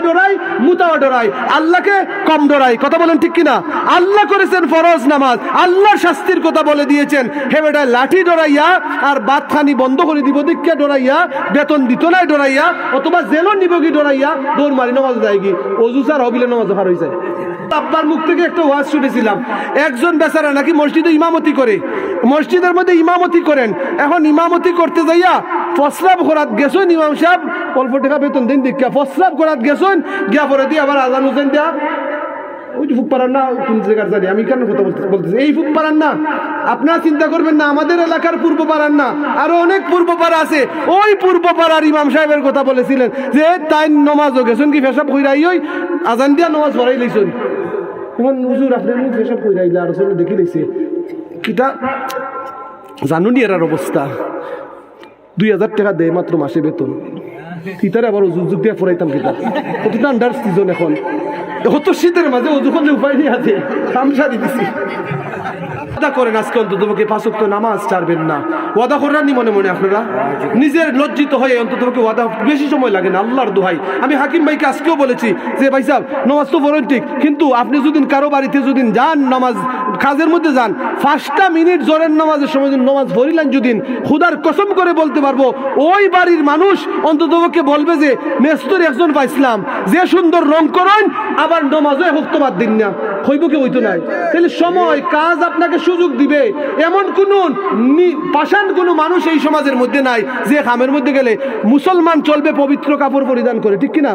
ডরাই মুতাও ডরাই, আল্লাহকে কম ডরাই। কথা বলেন ঠিক কিনা? আল্লাহ করেছেন ফরজ নামাজ, আল্লাহ শাস্তির কথা বলে দিয়েছেন। হে বেটা, লাঠি ডরাইয়া আর বাতখানি বন্ধ করে দিব, দীক্ষা ডরাইয়া, বেতন দিত নাই ডরাইয়া, অথবা জেলন নিব কি ডরাইয়া, দৌড় মারি, নামাজ দেয় কি? অজু স্যার, হবিলে নামাজ ভার হয়ে আব্বার মুখ থেকে একটা ওয়াজ শুনেছিলাম। একজন বেচারা নাকি মসজিদে ইমামতি করে। মসজিদের মধ্যে ইমামতি করেন। এখন ইমামতি করতে যাইয়া ফসলাপ ঘোরাত গেছেন ইমাম সাহেব, অল্প টাকা বেতন দিন দীক্ষা। ফসলাপ ঘোরাত গেছেন গিয়া পরে দিয়ে আবার আজান হোসেন দেয়া। ওই যে ফুক না, কোন জায়গার জানি, আমি কেন কথা বলতে বলতেছি? এই ফুক না, আপনারা চিন্তা করবেন না, আমাদের এলাকার পূর্ব পাড়ার না, আরও অনেক পূর্ব পাড়া আছে। ওই পূর্ব পাড়ার ইমাম সাহেবের কথা বলেছিলেন যে, তাই নমাজও গেছেন কি, ফেসাব কইরাই ওই, আজান দিয়া নমাজ পড়াই লইছেন। এখন হুজুর আপনার মুখ ফেসাব কইরাইলে আর আসলে দেখি লইছে। কিটা? জানুনি এরার অবস্থা। দুই হাজার টাকা দেয় মাত্র মাসে বেতন। তিতারে আবার অজু যুগ দিয়ে পড়াইতাম কিতা। কতটা আন্ডার সিজন এখন। কত শীতের মাঝে অজু করলে উপায় নেই আছে তামসা দিতেছি করেন আজকে অন্তত নামাজ ছাড়বেন না। ওয়াদা নি মনে মনে আপনারা? নিজের লজ্জিত হয়ে অন্তত ওয়াদা বেশি সময় লাগে না, আল্লাহর দোহাই। আমি হাকিম ভাইকে আজকেও বলেছি যে, ভাই সাহেব, নামাজ তো বলেন ঠিক কিন্তু আপনি যদি কারও বাড়িতে যদি যান নামাজ কাজের মধ্যে যান। পাঁচটা মিনিট জোরের নামাজের সময় যদি নামাজ ভরিলেন যদি, খুদার কসম করে বলতে পারব, ওই বাড়ির মানুষ অন্তত বলবে যে, মেস্তর একজন পাইছিলাম, যে সুন্দর রং করেন, আবার নমাজও হুক্তবাদ দিন না। হইব কি হইতো নাই? তাহলে সময়, কাজ আপনাকে সুযোগ দিবে। এমন কোন পাষাণ কোনো মানুষ এই সমাজের মধ্যে নাই, যে খামের মধ্যে গেলে মুসলমান চলবে পবিত্র কাপড় পরিধান করে, ঠিক কিনা?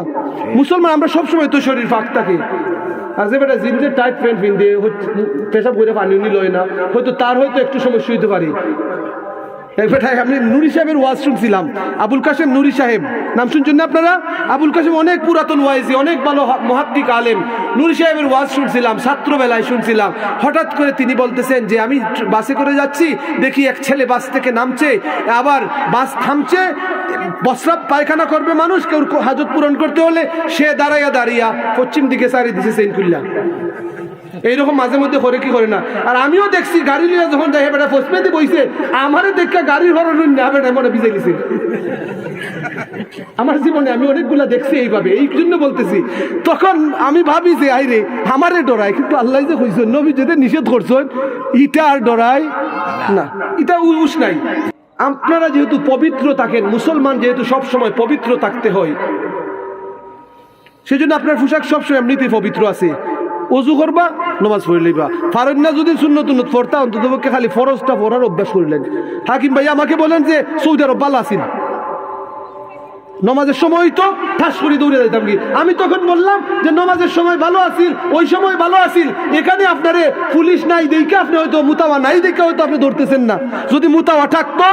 মুসলমান, আমরা সবসময় তো শরীর ফাঁক থাকি। আজকে বেটা জিন্সের টাইট প্যান্ট পিন দিয়ে পেশাব করে পানি উনি লয় না, হয়তো তার হয়তো একটু সমস্যা হইতে পারে। বেটায় আমি নুরি সাহেবের ওয়াজ শুনছিলাম। আবুল কাশেম নুরি সাহেব। নাম শুনছেন না আপনারা? আবুল কাশেম অনেক পুরাতন ওয়াইজি, অনেক ভালো মহাত্মিক আলেম। নুরি সাহেবের ওয়াজ শুনছিলাম, ছাত্রবেলায় শুনছিলাম। হঠাৎ করে তিনি বলতেছেন যে, আমি বাসে করে যাচ্ছি, দেখি এক ছেলে বাস থেকে নামছে, আবার বাস থামছে বস্রাব পায়খানা করবে মানুষ, কেউ হাজত পূরণ করতে হলে সে দাঁড়াইয়া দাঁড়িয়া পশ্চিম দিকে সারি দিছে সেন খুললা এইরকম মাঝে মধ্যে করে কি করে না? আর আমিও দেখছি, গাড়ি নিয়ে যখন যাই বেটা ফসপেতে বইছে আমারে দেখা গাড়ির হরণ না বেটা, মনে বিজে গেছে। আমার জীবনে আমি অনেকগুলা দেখছি এইভাবে, এই জন্য বলতেছি, তখন আমি ভাবি যে, আইরে, আমারে ডরায়, কিন্তু আল্লাহ যে কইছেন নবী যেতে নিষেধ করছেন, ইটা আর ডরায় না এটা উস নাই। আপনারা যেহেতু পবিত্র থাকেন, মুসলমান যেহেতু সব সময় পবিত্র থাকতে হয়, সেজন্য আপনার পোশাক সবসময় এমনিতেই পবিত্র আছে। অজু করবা, নমাজ পড়ে লইবা ফারুন না যদি শূন্য তুন্ন পড়তা, অন্তত পক্ষে খালি ফরজটা পড়ার অভ্যাস করলেন। হাকিম ভাই আমাকে বলেন যে, সৌদি আরব ভালো আছেন নমাজের সময় তো ঠাস করে দৌড়ে যেতাম কি? আমি তখন বললাম যে, নমাজের সময় ভালো আছিল, ওই সময় ভালো আছিল। এখানে আপনারে পুলিশ নাই দেখে আপনি হয়তো মুতাওয়া নাই দেখে হয়তো আপনি ধরতেছেন না। যদি মুতাওয়া থাকতো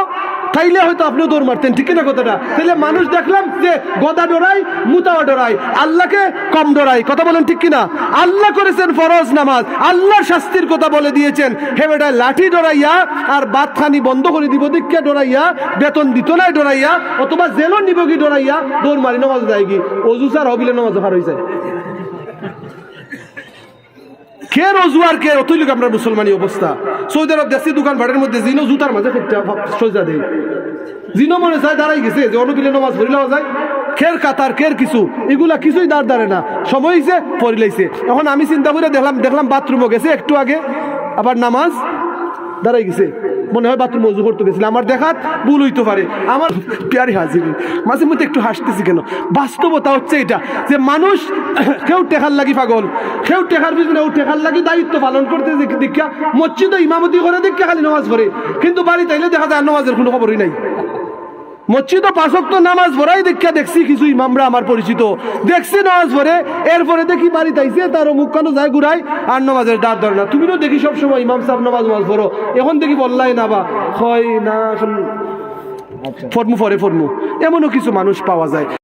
তাইলে হয়তো আপনিও দৌড় মারতেন, ঠিক না কথাটা? তাহলে মানুষ দেখলাম যে গদা ডরাই মুতাওয়া ডরাই আল্লাহকে কম ডরাই কথা বলেন ঠিক কিনা? আল্লাহ করেছেন ফরজ নামাজ আল্লাহর শাস্তির কথা বলে দিয়েছেন। হে বেটা লাঠি ডরাইয়া আর বাতখানি বন্ধ করে দিব, দীক্ষা ডরাইয়া, বেতন দিত নাই ডরাইয়া, অথবা জেলও নিব কি ডরাইয়া, দৌড় মারি, নামাজ দেয় কি? অজু স্যার হবিলে নামাজ হার হয়ে যায় কে রোজুয়ার কে? অতই লোক আমরা মুসলমানি অবস্থা। সৌদি আরব দেশি দোকান ভাড়ের মধ্যে জিনো জুতার মাঝে সজা দেয়। জিনো মনে চায় দাঁড়াই গেছে, যে অনুকিলে নামাজ পড়িলেও যায়। খের কাতার, খের কিছু, এগুলা কিছুই দাঁড় দাঁড়ে না। সময় হয়েছে পড়িলাইছে এখন আমি চিন্তা করে দেখলাম দেখলাম বাথরুমও গেছে একটু আগে, আবার নামাজ দাঁড়াই গেছে। মনে হয় বাথরুম মজু করতে গেছিল আমার দেখাত ভুল হইতে পারে। আমার প্যারি হাজির। মাঝে মধ্যে একটু হাসতেছি কেন? বাস্তবতা হচ্ছে এটা যে মানুষ কেউ টেকার লাগি পাগল। কেউ টেকার পিছনে ও টেকার লাগি দায়িত্ব পালন করতে দীক্ষা মসজিদ ইমামতি করে দীক্ষা খালি নামাজ পড়ে। কিন্তু বাড়িতে এলে দেখা যায় নামাজের কোনো খবরই নাই। মসজিদ পাশক তো নামাজ ভরাই দেখা দেখছি কিছু ইমামরা আমার পরিচিত। দেখছি নামাজ ভরে এরপরে দেখি বাড়ি তাইছে তারও মুখ কানো যায় ঘুরাই আর নামাজের ডাক ধরে না। তুমি তো দেখি সবসময় ইমাম সাহেব নামাজ নামাজ ভরো এখন দেখি বললাই না বা হয় না এখন ফরমু ফরে ফর্মু। এমনও কিছু মানুষ পাওয়া যায়।